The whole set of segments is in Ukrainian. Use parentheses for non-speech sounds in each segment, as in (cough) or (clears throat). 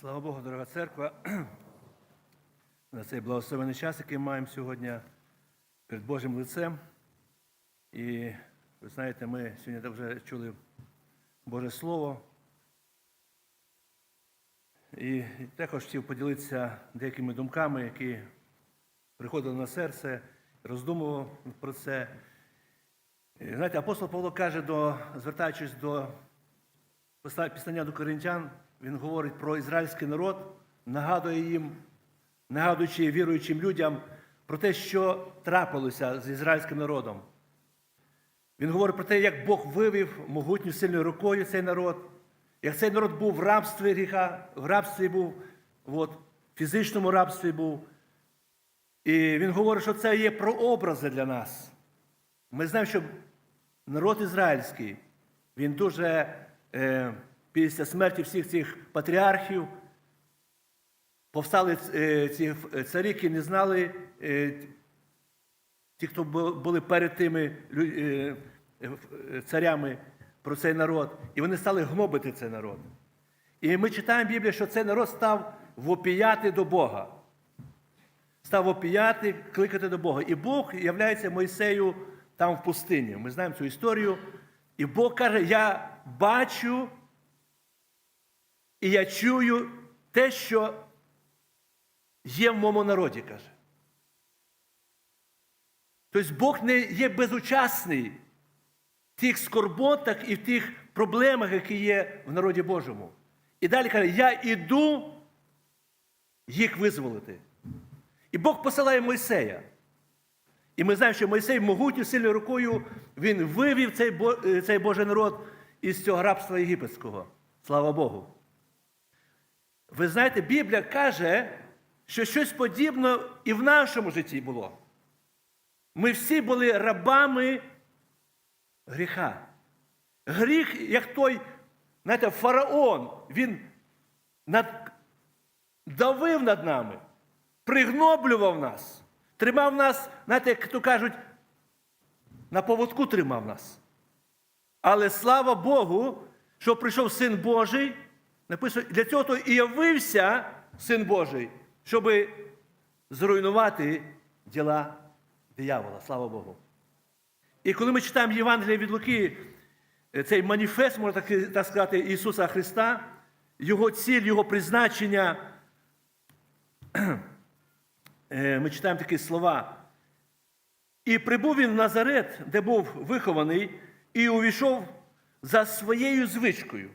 Слава Богу, дорога церква, (clears throat) за цей благословений час, який маємо сьогодні перед Божим лицем. І ви знаєте, ми сьогодні вже чули Боже Слово. І також хотів поділитися деякими думками, які приходили на серце, роздумував про це. І, Знаєте, апостол Павло каже, до, звертаючись до післання до коринтян, він говорить про ізраїльський народ, нагадує їм, нагадуючи віруючим людям про те, що трапилося з ізраїльським народом. Він говорить про те, як Бог вивів могутньою сильною рукою цей народ, як цей народ був в рабстві гріха, в рабстві був, от, в фізичному рабстві був. І він говорить, що це є прообрази для нас. Ми знаємо, що народ ізраїльський, він дуже е, після смерті всіх цих патріархів повстали е, ці царі, які не знали, е, ті, хто були перед тими е, е, царями про цей народ, і вони стали гнобити цей народ. І ми читаємо в Біблії, що цей народ став вопіяти до Бога. Став вопіяти, кликати до Бога. І Бог являється Мойсею там в пустині. Ми знаємо цю історію. І Бог каже: Я бачу і я чую те, що є в моєму народі, каже. Тобто Бог не є безучасний в тих скорботах і в тих проблемах, які є в народі Божому. І далі каже, я іду їх визволити. І Бог посилає Мойсея. І ми знаємо, що Мойсей могутньою сильною рукою він вивів цей, Бо- цей Божий народ із цього рабства єгипетського. Слава Богу. Ви знаєте, Біблія каже, що щось подібне і в нашому житті було. Ми всі були рабами гріха. Гріх, як той, знаєте, фараон, він над... давив над нами, пригноблював нас, тримав нас, знаєте, як то кажуть, на поводку тримав нас. Але слава Богу, що прийшов Син Божий, написано, для цього то і явився Син Божий, щоб зруйнувати діла диявола. Слава Богу. І коли ми читаємо Євангелія від Луки, е, цей маніфест, можна так, так сказати, Ісуса Христа, Його ціль, Його призначення, (clears throat) е, ми читаємо такі слова. І прибув він в Назарет, де був вихований, і увійшов за своєю звичкою.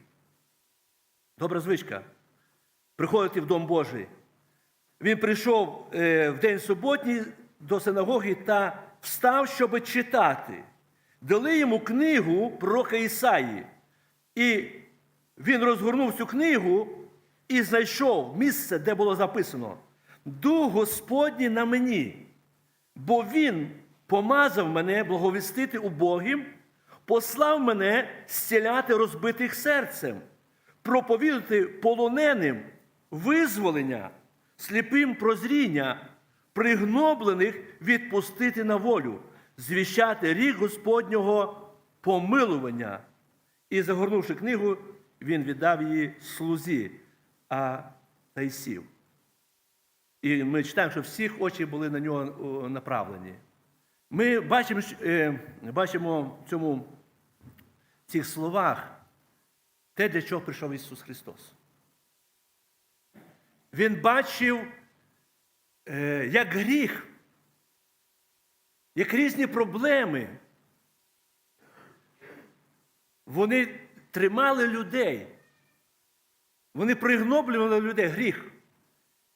Добра звичка. Приходити в Дом Божий. Він прийшов е, в день суботній до синагоги та встав, щоб читати. Дали йому книгу пророка Ісаї. І він розгорнув цю книгу і знайшов місце, де було записано: Дух Господній на мені, бо Він помазав мене благовістити убогим, послав мене зціляти розбитих серцем, проповідати полоненим визволення, сліпим прозріння, пригноблених відпустити на волю, звіщати рік Господнього помилування. І, загорнувши книгу, він віддав її слузі, а та й сів. І ми читаємо, що всіх очі були на нього направлені. Ми бачимо, е, бачимо цьому, в цих словах те, для чого прийшов Ісус Христос. Він бачив, е, як гріх, як різні проблеми. Вони тримали людей. Вони пригноблювали людей гріх,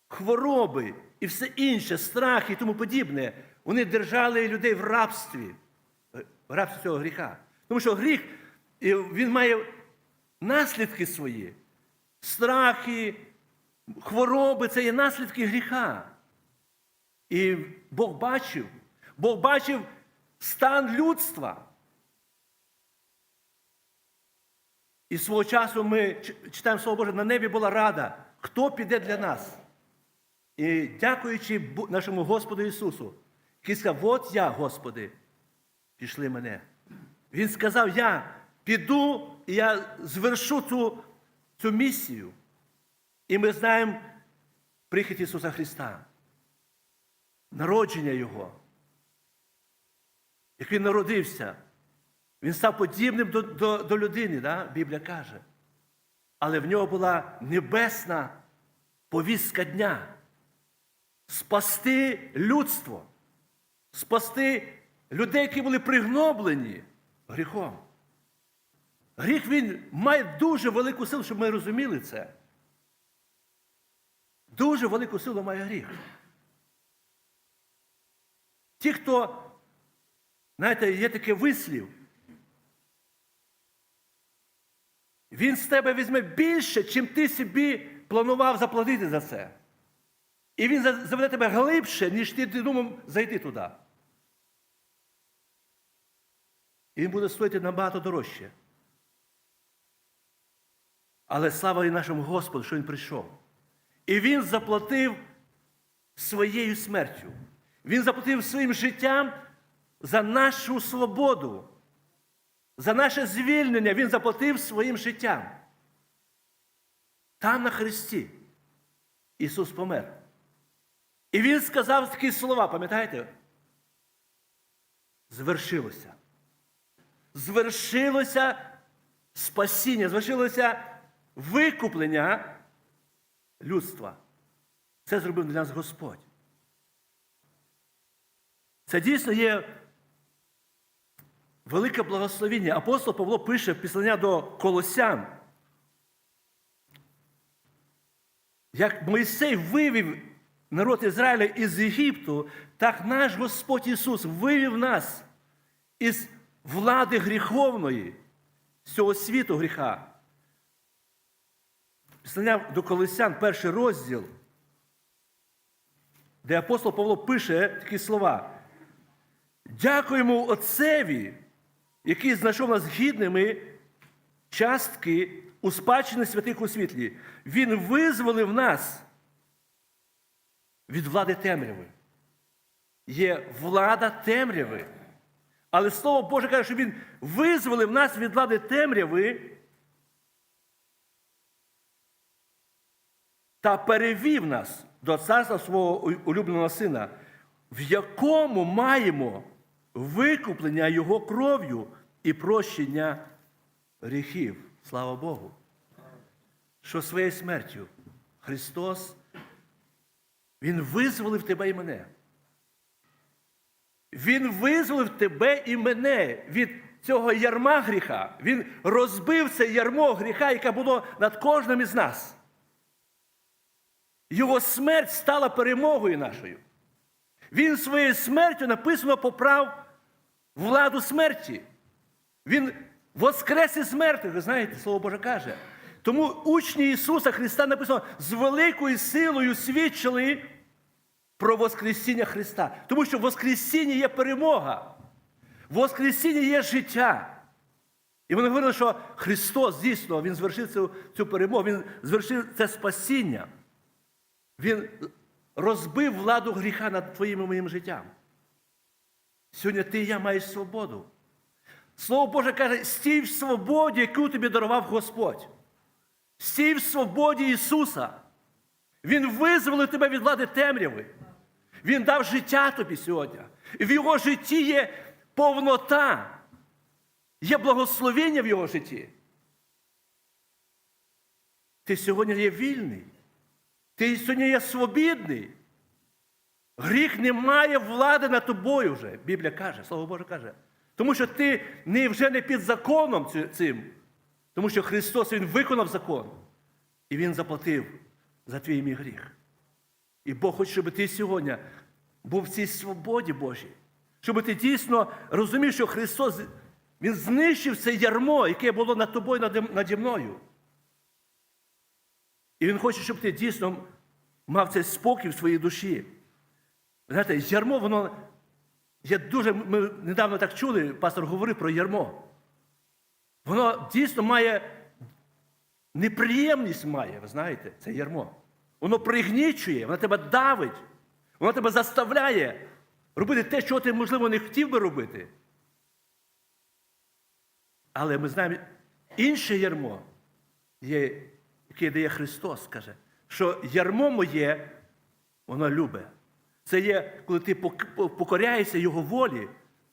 хвороби і все інше, страх і тому подібне. Вони держали людей в рабстві, е, в рабстві цього гріха. Тому що гріх, він має наслідки свої. Страхи, хвороби це є наслідки гріха. І Бог бачив, Бог бачив стан людства. І свого часу ми читаємо Слово Боже, на небі була рада, хто піде для нас. І дякуючи нашому Господу Ісусу, який сказав, от я, Господи, пішли мене. Він сказав, я піду і я звершу цю, цю місію. І ми знаємо прихід Ісуса Христа, народження Його. Як Він народився, Він став подібним до, до, до людини, да? Біблія каже. Але в нього була небесна повістка дня. Спасти людство, спасти людей, які були пригноблені гріхом. Гріх він має дуже велику силу, щоб ми розуміли це. Дуже велику силу має гріх. Ті, хто, знаєте, є такий вислів, він з тебе візьме більше, чим ти собі планував заплатити за це. І він заведе тебе глибше, ніж ти думав зайти туди. І він буде стоїти набагато дорожче. Але слава і нашому Господу, що Він прийшов. І Він заплатив своєю смертю. Він заплатив своїм життям за нашу свободу, за наше звільнення. Він заплатив своїм життям. Там на Христі Ісус помер. І Він сказав такі слова, пам'ятаєте? Звершилося. Звершилося спасіння, звершилося викуплення людства. Це зробив для нас Господь. Це дійсно є велике благословіння. Апостол Павло пише післання до Колосян. Як Мойсей вивів народ Ізраїля із Єгипту, так наш Господь Ісус вивів нас із влади гріховної, з цього світу гріха. Післання до Колосян, перший розділ, де апостол Павло пише такі слова. Дякуємо Отцеві, який знайшов нас гідними частки у спадщини святих у світлі. Він визволив нас від влади темряви. Є влада темряви. Але Слово Боже каже, що Він визволив нас від влади темряви та перевів нас до царства свого улюбленого сина, в якому маємо викуплення Його кров'ю і прощення гріхів. Слава Богу. Що своєю смертю Христос, Він визволив тебе і мене. Він визволив тебе і мене від цього ярма гріха. Він розбив це ярмо гріха, яке було над кожним із нас. Його смерть стала перемогою нашою. Він своєю смертю написано поправ владу смерті. Він воскрес із мертвих, ви знаєте, Слово Боже каже. Тому учні Ісуса Христа написано з великою силою свідчили про Воскресіння Христа. Тому що в Воскресінні є перемога. В Воскресінні є життя. І вони говорили, що Христос дійсно Він звершив цю, цю перемогу, Він звершив це спасіння. Він розбив владу гріха над твоїм і моїм життям. Сьогодні ти і я маєш свободу. Слово Боже каже, стій в свободі, яку тобі дарував Господь. Стій в свободі Ісуса. Він визволив тебе від влади темряви. Він дав життя тобі сьогодні. І в Його житті є повнота, є благословення в Його житті. Ти сьогодні є вільний. Ти сьогодні є свобідний. Гріх не має влади над тобою вже, Біблія каже, Слово Боже каже. Тому що ти не, вже не під законом цим. Тому що Христос Він виконав закон. І Він заплатив за твій мій гріх. І Бог хоче, щоб ти сьогодні був в цій свободі Божій. Щоб ти дійсно розумів, що Христос Він знищив це ярмо, яке було над тобою наді- мною. І Він хоче, щоб ти дійсно мав цей спокій в своїй душі. Знаєте, ярмо, воно є дуже. Ми недавно так чули, пастор говорив про ярмо. Воно дійсно має неприємність має, ви знаєте, це ярмо. Воно пригнічує, воно тебе давить, воно тебе заставляє робити те, що ти, можливо, не хотів би робити. Але ми знаємо, інше ярмо є, яке дає Христос, каже, що ярмо моє, воно любе. Це є, коли ти покоряєшся Його волі.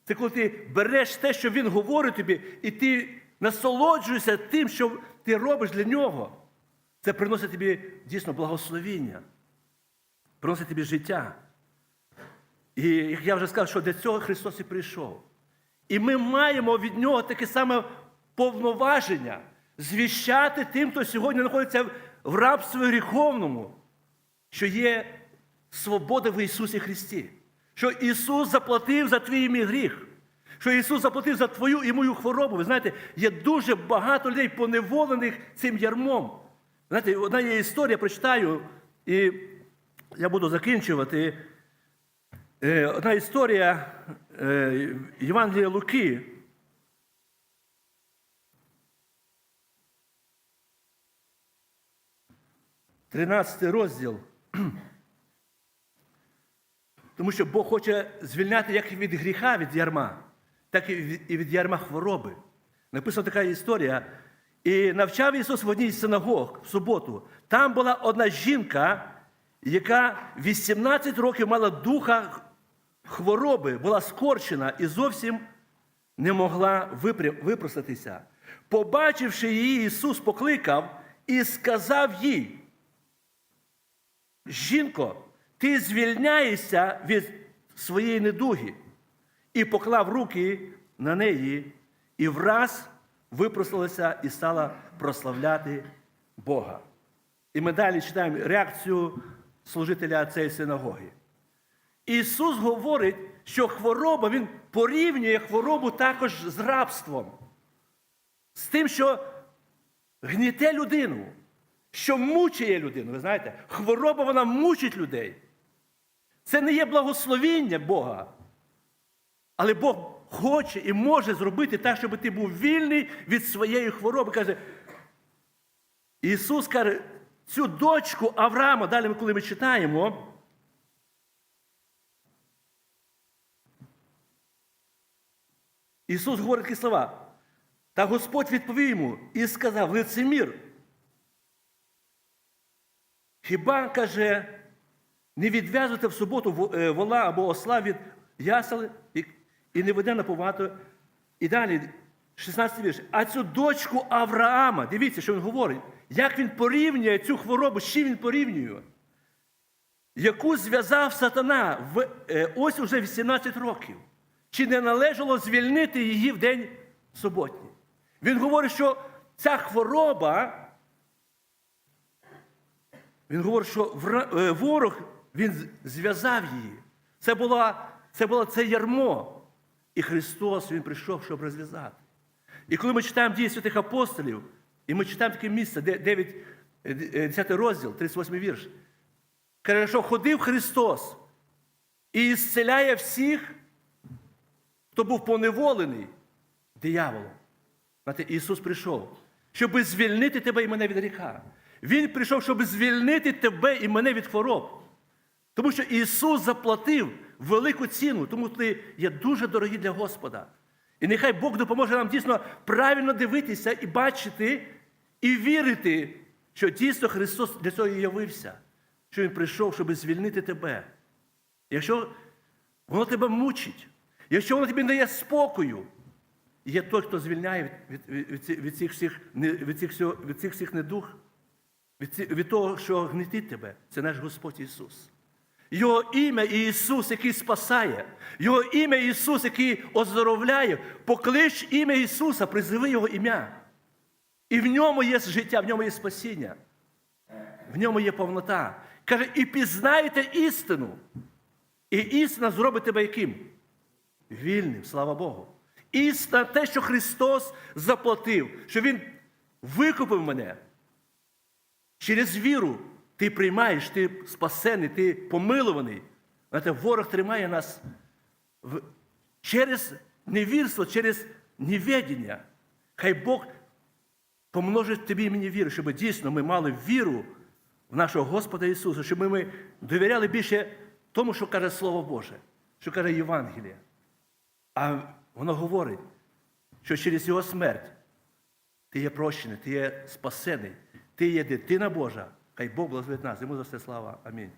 Це коли ти береш те, що Він говорить тобі, і ти насолоджуєшся тим, що ти робиш для нього. Це приносить тобі дійсно благословіння, приносить тобі життя. І як я вже сказав, що для цього Христос і прийшов. І ми маємо від нього таке саме повноваження звіщати тим, хто сьогодні знаходиться в рабстві гріховному, що є свобода в Ісусі Христі, що Ісус заплатив за твій мій гріх, що Ісус заплатив за твою і мою хворобу. Ви знаєте, є дуже багато людей поневолених цим ярмом. Знаєте, одна є історія, прочитаю, і я буду закінчувати. Е, Одна історія е, Євангелія Луки. Тринадцятий розділ. (clears throat) Тому що Бог хоче звільняти як від гріха, від ярма, так і від, ярма хвороби. Написана така історія. І навчав Ісус в одній з синагог в суботу. Там була одна жінка, яка 18 років мала духа хвороби, була скорчена і зовсім не могла випростатися. Побачивши її, Ісус покликав і сказав їй: Жінко, ти звільняєшся від своєї недуги. І поклав руки на неї, і враз випросталася і стала прославляти Бога. І ми далі читаємо реакцію служителя цієї синагоги. Ісус говорить, що хвороба, Він порівнює хворобу також з рабством, з тим, що гніте людину, що мучає людину. Ви знаєте, хвороба вона мучить людей. Це не є благословіння Бога. Але Бог хоче і може зробити так, щоб ти був вільний від своєї хвороби. Каже, Ісус каже, цю дочку Авраама, далі, коли ми читаємо, Ісус говорить такі слова. Та Господь відповів йому і сказав: лицемір. Хіба, каже, не відв'язуйте в суботу е, вола або осла від ясел і, не веде наповато. І далі, 16 вірш. А цю дочку Авраама, дивіться, що він говорить, як він порівнює цю хворобу, з чим він порівнює, яку зв'язав сатана в, е, ось уже 18 років. Чи не належало звільнити її в день суботній? Він говорить, що ця хвороба він говорить, що е, ворог він зв'язав її. Це було, це було це ярмо. І Христос Він прийшов, щоб розв'язати. І коли ми читаємо дії святих апостолів, і ми читаємо таке місце, де 9, е, д- е, 10 розділ, 38 вірш, каже, що ходив Христос і зціляє всіх, хто був поневолений дияволом. Знаєте, Ісус прийшов, щоб звільнити тебе і мене від гріха. Він прийшов, щоб звільнити тебе і мене від хвороб. Тому що Ісус заплатив велику ціну, тому ти є дуже дорогий для Господа. І нехай Бог допоможе нам дійсно правильно дивитися і бачити, і вірити, що дійсно Христос для цього і явився, що Він прийшов, щоб звільнити тебе. Якщо воно тебе мучить, якщо воно тобі не дає спокою, є той, хто звільняє від, від, від, від, цих, всіх, від, цих, всього- від цих всіх недух, від, того, що гнетить тебе, це наш Господь Ісус. Його ім'я Ісус, який спасає, Його ім'я Ісус, який оздоровляє, поклич ім'я Ісуса, призиви Його ім'я. І в ньому є життя, в ньому є спасіння, в ньому є повнота. Каже, і пізнайте істину. І істина зробить тебе яким? Вільним, слава Богу. Істина те, що Христос заплатив, що Він викупив мене. Через віру ти приймаєш, ти спасений, ти помилуваний. Знаєте, ворог тримає нас через невірство, через неведення. Хай Бог помножить тобі і мені віру, щоб дійсно ми мали віру в нашого Господа Ісуса, щоб ми довіряли більше тому, що каже Слово Боже, що каже Євангеліє. А воно говорить, що через Його смерть ти є прощений, ти є спасений, ти є дитина Божа, Хай Бог благословить нас. Йому за все слава. Амінь.